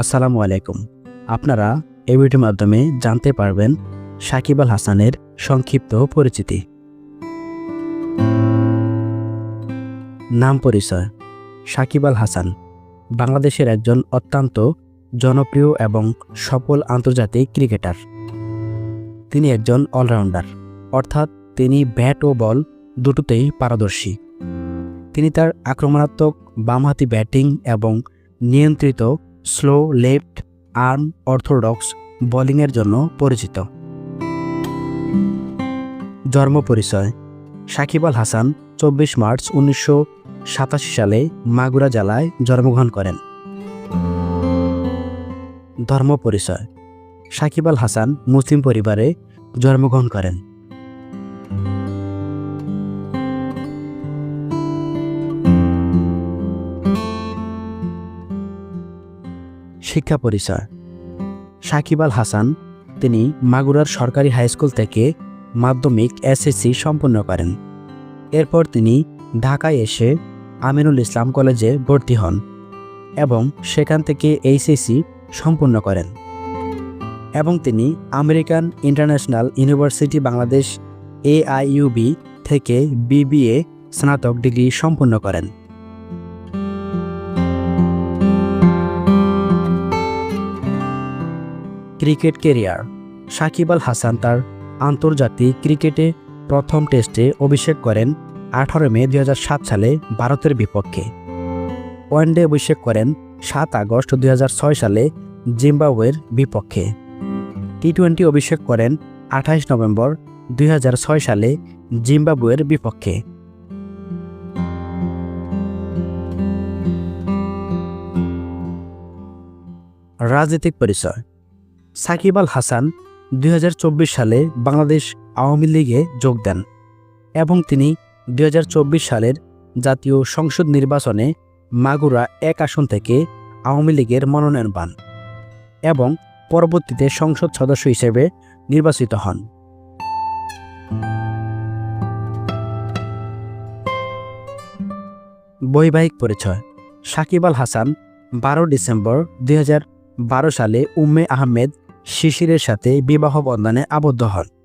আসসালামু আলাইকুম। আপনারা এই ভিডিওর মাধ্যমে জানতে পারবেন সাকিব আল হাসানের সংক্ষিপ্ত পরিচিতি। নাম পরিচয়, সাকিব আল হাসান, বাংলাদেশের একজন অত্যন্ত জনপ্রিয় এবং সফল আন্তর্জাতিক ক্রিকেটার। তিনি একজন অলরাউন্ডার, অর্থাৎ তিনি ব্যাট ও বল দুটোতেই পারদর্শী। তিনি তার আক্রমণাত্মক বামহাতি ব্যাটিং এবং নিয়ন্ত্রিত স্লো লেফট আর্ম অর্থোডক্স বোলিংয়ের জন্য পরিচিত। জন্ম পরিচয়, সাকিব আল হাসান চব্বিশ মার্চ উনিশশো সাতাশি সালে মাগুরা জেলায় জন্মগ্রহণ করেন। ধর্ম পরিচয়, সাকিব আল হাসান মুসলিম পরিবারে জন্মগ্রহণ করেন। শিক্ষা পরিচয়। সাকিব আল হাসান, তিনি মাগুরার সরকারি হাই স্কুল থেকে মাধ্যমিক এসএসসি সম্পন্ন করেন। এরপর তিনি ঢাকায় এসে আমিনুল ইসলাম কলেজে ভর্তি হন এবং সেখান থেকে এইচএসসি সম্পূর্ণ করেন এবং তিনি American International University Bangladesh AIUB থেকে বিবিএ স্নাতক ডিগ্রি সম্পূর্ণ করেন। Cricket career. সাকিব আল হাসান তার আন্তর্জাতিক ক্রিকেটে প্রথম টেস্টে অভিষেক করেন আঠারো মে দু হাজার সাত সালে ভারতের বিপক্ষে। ওয়ানডে অভিষেক করেন সাত আগস্ট দুই সালে জিম্বাবুয়ের বিপক্ষে। টি টোয়েন্টি অভিষেক করেন আঠাইশ নভেম্বর দুই হাজার ছয় সালে জিম্বাবুয়ের বিপক্ষে। রাজনৈতিক পরিচয়। সাকিব আল হাসান দুই হাজার চব্বিশ সালে বাংলাদেশ আওয়ামী লীগে যোগ দেন এবং তিনি দুই হাজার চব্বিশ সালের জাতীয় সংসদ নির্বাচনে মাগুরা এক আসন থেকে আওয়ামী লীগের মনোনয়ন পান এবং পরবর্তীতে সংসদ সদস্য হিসেবে নির্বাচিত হন। বৈবাহিক পরিচয় সাকিব আল হাসান বারো ডিসেম্বর দুই হাজার বারো সালে উম্মে আহমেদ শিশিরের সাথে বিবাহ বন্ধনে আবদ্ধ হন।